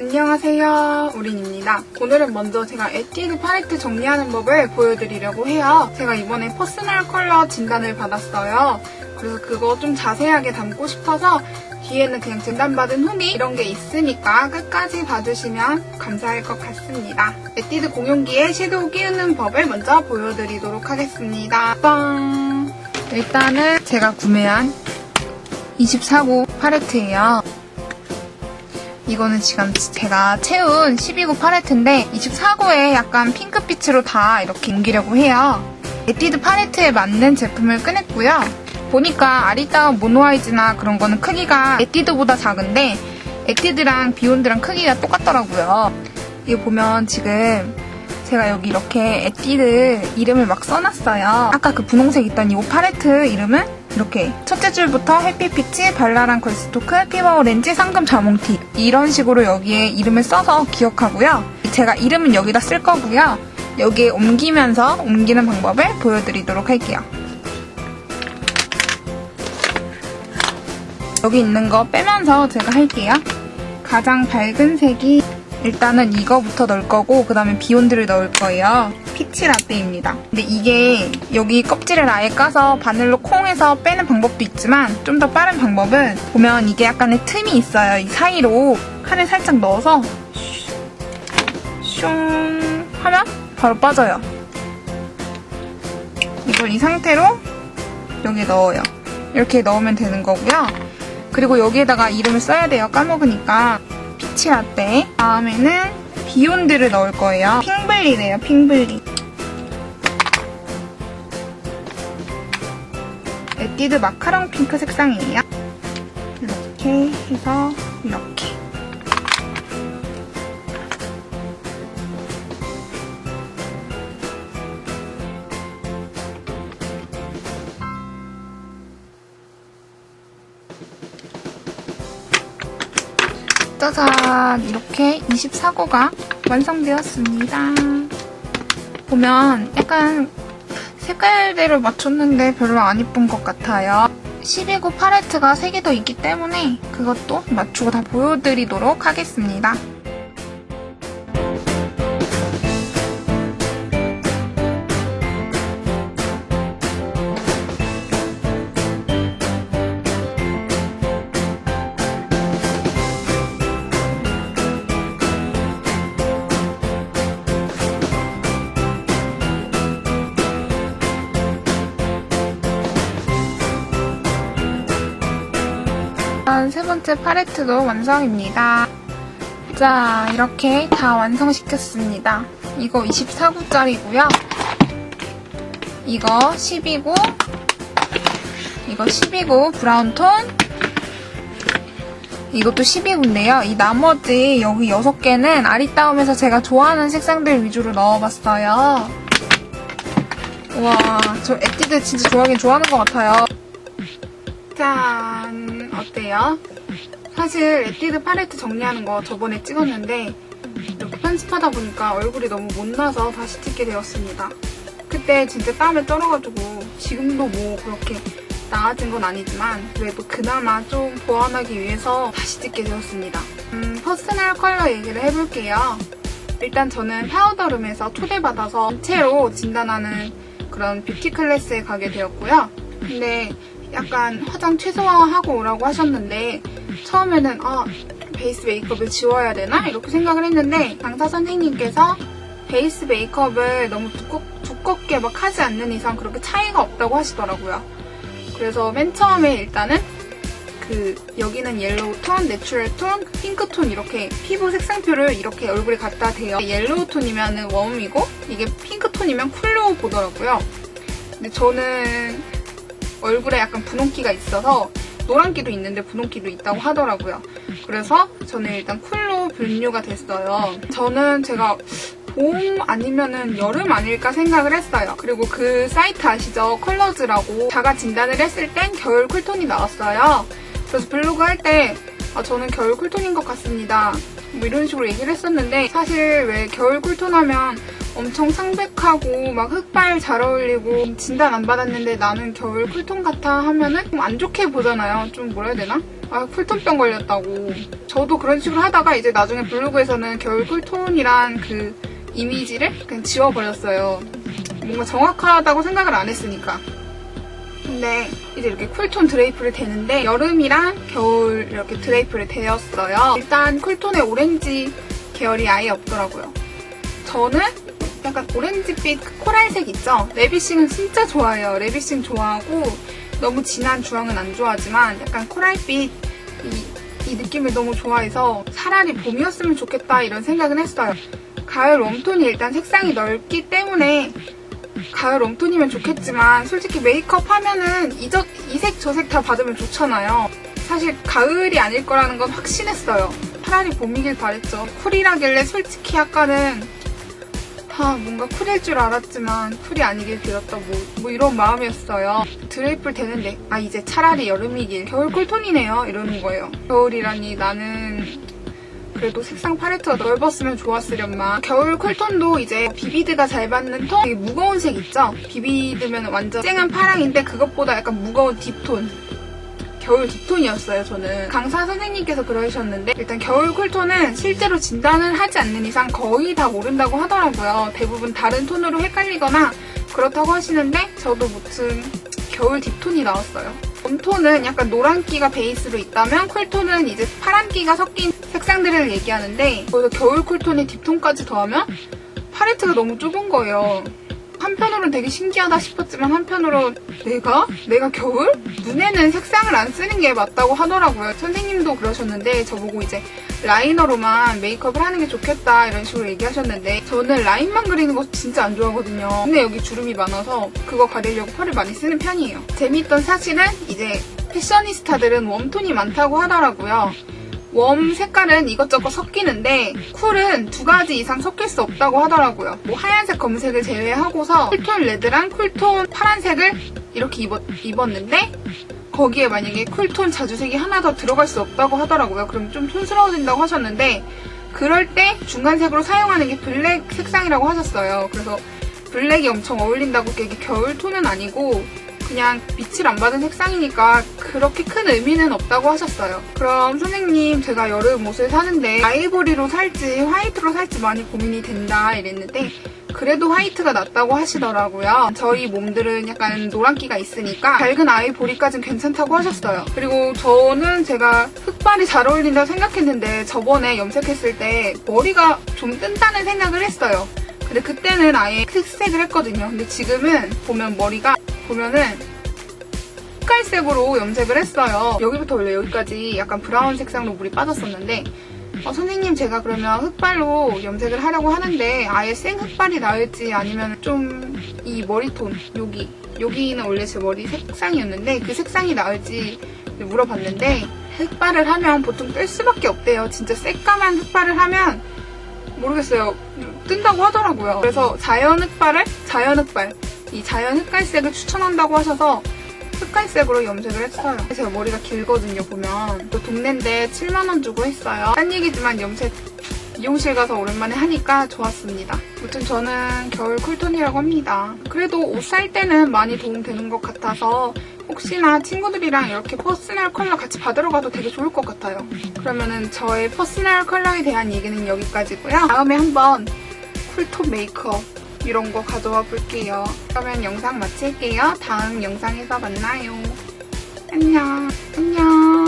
안녕하세요. 우린입니다. 오늘은 먼저 제가 에뛰드 팔레트 정리하는 법을 보여드리려고 해요. 제가 이번에 퍼스널 컬러 진단을 받았어요. 그래서 그거 좀 자세하게 담고 싶어서 뒤에는 그냥 진단받은 후기 이런 게 있으니까 끝까지 봐주시면 감사할 것 같습니다. 에뛰드 공용기에 섀도우 끼우는 법을 먼저 보여드리도록 하겠습니다. 빵! 일단은 제가 구매한 24구 팔레트예요 이거는 지금 제가 채운 12구 팔레트인데 24구에 약간 핑크빛으로 다 이렇게 옮기려고 해요. 에뛰드 팔레트에 맞는 제품을 꺼냈고요. 보니까 아리따운 모노아이즈나 그런 거는 크기가 에뛰드보다 작은데 에뛰드랑 비욘드랑 크기가 똑같더라고요. 이거 보면 지금 제가 여기 이렇게 에뛰드 이름을 막 써놨어요. 아까 그 분홍색 있던 이 팔레트 이름은 이렇게 첫째 줄부터 햇빛빛이 발랄한 걸스토크, 피버 오렌지, 상금 자몽티 이런 식으로 여기에 이름을 써서 기억하고요. 제가 이름은 여기다 쓸 거고요. 여기에 옮기면서 옮기는 방법을 보여드리도록 할게요. 여기 있는 거 빼면서 제가 할게요. 가장 밝은 색이 일단은 이거부터 넣을 거고 그 다음에 비욘드를 넣을 거예요. 피치 라떼입니다. 근데 이게 여기 껍질을 아예 까서 바늘로 콩해서 빼는 방법도 있지만 좀 더 빠른 방법은 보면 이게 약간의 틈이 있어요. 이 사이로 칼을 살짝 넣어서 슝 하면 바로 빠져요. 이걸 이 상태로 여기에 넣어요. 이렇게 넣으면 되는 거고요. 그리고 여기에다가 이름을 써야 돼요. 까먹으니까. 피치 라떼. 다음에는 비욘드를 넣을 거예요. 핑블리래요, 핑블리. 에뛰드 마카롱 핑크 색상이에요. 이렇게 해서 이렇게. 짜잔! 이렇게 24고가 완성되었습니다. 보면 약간 색깔대로 맞췄는데 별로 안 이쁜 것 같아요. 12구 팔레트가 3개 더 있기 때문에 그것도 맞추고 다 보여드리도록 하겠습니다. 일단 세 번째 팔레트도 완성입니다. 자, 이렇게 다 완성시켰습니다. 이거 24구짜리고요. 이거 12구, 이거 12구 브라운 톤, 이것도 12구인데요. 이 나머지 여기 6개는 아리따움에서 제가 좋아하는 색상들 위주로 넣어봤어요. 와, 저 에뛰드 진짜 좋아하긴 좋아하는 것 같아요. 짠 어때요? 사실 에뛰드 팔레트 정리하는 거 저번에 찍었는데 이렇게 편집하다 보니까 얼굴이 너무 못나서 다시 찍게 되었습니다. 그때 진짜 땀에 떨어가지고 지금도 뭐 그렇게 나아진 건 아니지만 그래도 그나마 좀 보완하기 위해서 다시 찍게 되었습니다. 음, 퍼스널 컬러 얘기를 해볼게요. 일단 저는 파우더룸에서 초대받아서 전체로 진단하는 그런 뷰티 클래스에 가게 되었고요. 근데 약간 화장 최소화하고 오라고 하셨는데 처음에는 아 베이스 메이크업을 지워야 되나 이렇게 생각을 했는데 강사 선생님께서 베이스 메이크업을 너무 두껍, 두껍게 막 하지 않는 이상 그렇게 차이가 없다고 하시더라고요. 그래서 맨 처음에 일단은 그 여기는 옐로우 톤, 내추럴 톤, 핑크 톤 이렇게 피부 색상표를 이렇게 얼굴에 갖다 대요. 옐로우 톤이면 웜이고 이게 핑크 톤이면 쿨로 보더라고요. 근데 저는 얼굴에 약간 분홍기가 있어서 노란기도 있는데 분홍기도 있다고 하더라고요. 그래서 저는 일단 쿨로 분류가 됐어요. 저는 제가 봄 아니면은 여름 아닐까 생각을 했어요. 그리고 그 사이트 아시죠? 컬러즈라고 자가 진단을 했을 땐 겨울 쿨톤이 나왔어요. 그래서 블로그 할 때 아, 저는 겨울 쿨톤인 것 같습니다. 뭐 이런 식으로 얘기를 했었는데 사실 왜 겨울 쿨톤 하면 엄청 상백하고 막 흑발 잘 어울리고 진단 안 받았는데 나는 겨울 쿨톤 같아 하면은 좀 안 좋게 보잖아요. 좀 뭐라 해야 되나? 아, 쿨톤병 걸렸다고. 저도 그런 식으로 하다가 이제 나중에 블로그에서는 겨울 쿨톤이란 그 이미지를 그냥 지워버렸어요. 뭔가 정확하다고 생각을 안 했으니까. 근데 이제 이렇게 쿨톤 드레이프를 대는데 여름이랑 겨울 이렇게 드레이프를 대었어요. 일단 쿨톤의 오렌지 계열이 아예 없더라고요. 저는 약간 오렌지빛 그 코랄색 있죠? 레비싱은 진짜 좋아해요. 레비싱 좋아하고 너무 진한 주황은 안 좋아하지만 약간 코랄빛 이, 이 느낌을 너무 좋아해서 차라리 봄이었으면 좋겠다 이런 생각은 했어요. 가을 웜톤이 일단 색상이 넓기 때문에 가을 웜톤이면 좋겠지만 솔직히 메이크업 하면은 이저, 이색 저색 다 받으면 좋잖아요. 사실 가을이 아닐 거라는 건 확신했어요. 차라리 봄이길 바랬죠. 쿨이라길래 솔직히 약간은 아 뭔가 쿨일 줄 알았지만 쿨이 아니길 빌었다 뭐, 뭐 이런 마음이었어요. 드레이프를 대는데 아 이제 차라리 여름이길 겨울 쿨톤이네요 이러는 거예요. 겨울이라니 나는 그래도 색상 팔레트가 넓었으면 좋았으련만. 겨울 쿨톤도 이제 비비드가 잘 받는 톤? 되게 무거운 색 있죠? 비비드면 완전 쨍한 파랑인데 그것보다 약간 무거운 딥톤. 겨울 딥톤이었어요 저는. 강사 선생님께서 그러셨는데 일단 겨울 쿨톤은 실제로 진단을 하지 않는 이상 거의 다 모른다고 하더라고요. 대부분 다른 톤으로 헷갈리거나 그렇다고 하시는데 저도 무튼 겨울 딥톤이 나왔어요 웜톤은 약간 노란기가 베이스로 있다면 쿨톤은 이제 파란기가 섞인 색상들을 얘기하는데 거기서 겨울 쿨톤에 딥톤까지 더하면 팔레트가 너무 좁은 거예요. 한편으로는 되게 신기하다 싶었지만 한편으로 내가? 내가 겨울? 눈에는 색상을 안 쓰는 게 맞다고 하더라고요. 선생님도 그러셨는데 저보고 이제 라이너로만 메이크업을 하는 게 좋겠다 이런 식으로 얘기하셨는데 저는 라인만 그리는 거 진짜 안 좋아하거든요. 근데 여기 주름이 많아서 그거 가리려고 펄을 많이 쓰는 편이에요. 재미있던 사실은 이제 패셔니스타들은 웜톤이 많다고 하더라고요. 웜 색깔은 이것저것 섞이는데 쿨은 두 가지 이상 섞일 수 없다고 하더라고요. 뭐 하얀색 검색을 제외하고서 쿨톤 레드랑 쿨톤 파란색을 이렇게 입었, 입었는데 거기에 만약에 쿨톤 자주색이 하나 더 들어갈 수 없다고 하더라고요. 그럼 좀 촌스러워진다고 하셨는데 그럴 때 중간색으로 사용하는 게 블랙 색상이라고 하셨어요. 그래서 블랙이 엄청 어울린다고 이게 겨울 톤은 아니고 그냥 빛을 안 받은 색상이니까 그렇게 큰 의미는 없다고 하셨어요. 그럼 선생님 제가 여름 옷을 사는데 아이보리로 살지 화이트로 살지 많이 고민이 된다 이랬는데 그래도 화이트가 낫다고 하시더라고요. 저희 몸들은 약간 노란기가 있으니까 밝은 아이보리까지는 괜찮다고 하셨어요. 그리고 저는 제가 흑발이 잘 어울린다고 생각했는데 저번에 염색했을 때 머리가 좀 뜬다는 생각을 했어요. 근데 그때는 아예 흑색을 했거든요. 근데 지금은 보면 머리가 보면은 색깔색으로 염색을 했어요. 여기부터 원래 여기까지 약간 브라운 색상으로 물이 빠졌었는데 어, 선생님 제가 그러면 흑발로 염색을 하려고 하는데 아예 생 흑발이 나을지 아니면 좀 이 머리톤 여기 여기는 원래 제 머리 색상이었는데 그 색상이 나을지 물어봤는데 흑발을 하면 보통 뜰 수밖에 없대요. 진짜 새까만 흑발을 하면 모르겠어요. 뜬다고 하더라고요. 그래서 자연 흑발을 자연 흑발 이 자연 흑갈색을 추천한다고 하셔서 흑갈색으로 염색을 했어요. 제가 머리가 길거든요, 보면. 또 동네인데 7만원 주고 했어요. 딴 얘기지만 염색 미용실 가서 오랜만에 하니까 좋았습니다. 아무튼 저는 겨울 쿨톤이라고 합니다. 그래도 옷 살 때는 많이 도움되는 것 같아서 혹시나 친구들이랑 이렇게 퍼스널 컬러 같이 받으러 가도 되게 좋을 것 같아요. 그러면은 저의 퍼스널 컬러에 대한 얘기는 여기까지고요. 다음에 한번 쿨톤 메이크업 이런 거 가져와 볼게요. 그러면 영상 마칠게요. 다음 영상에서 만나요. 안녕. 안녕.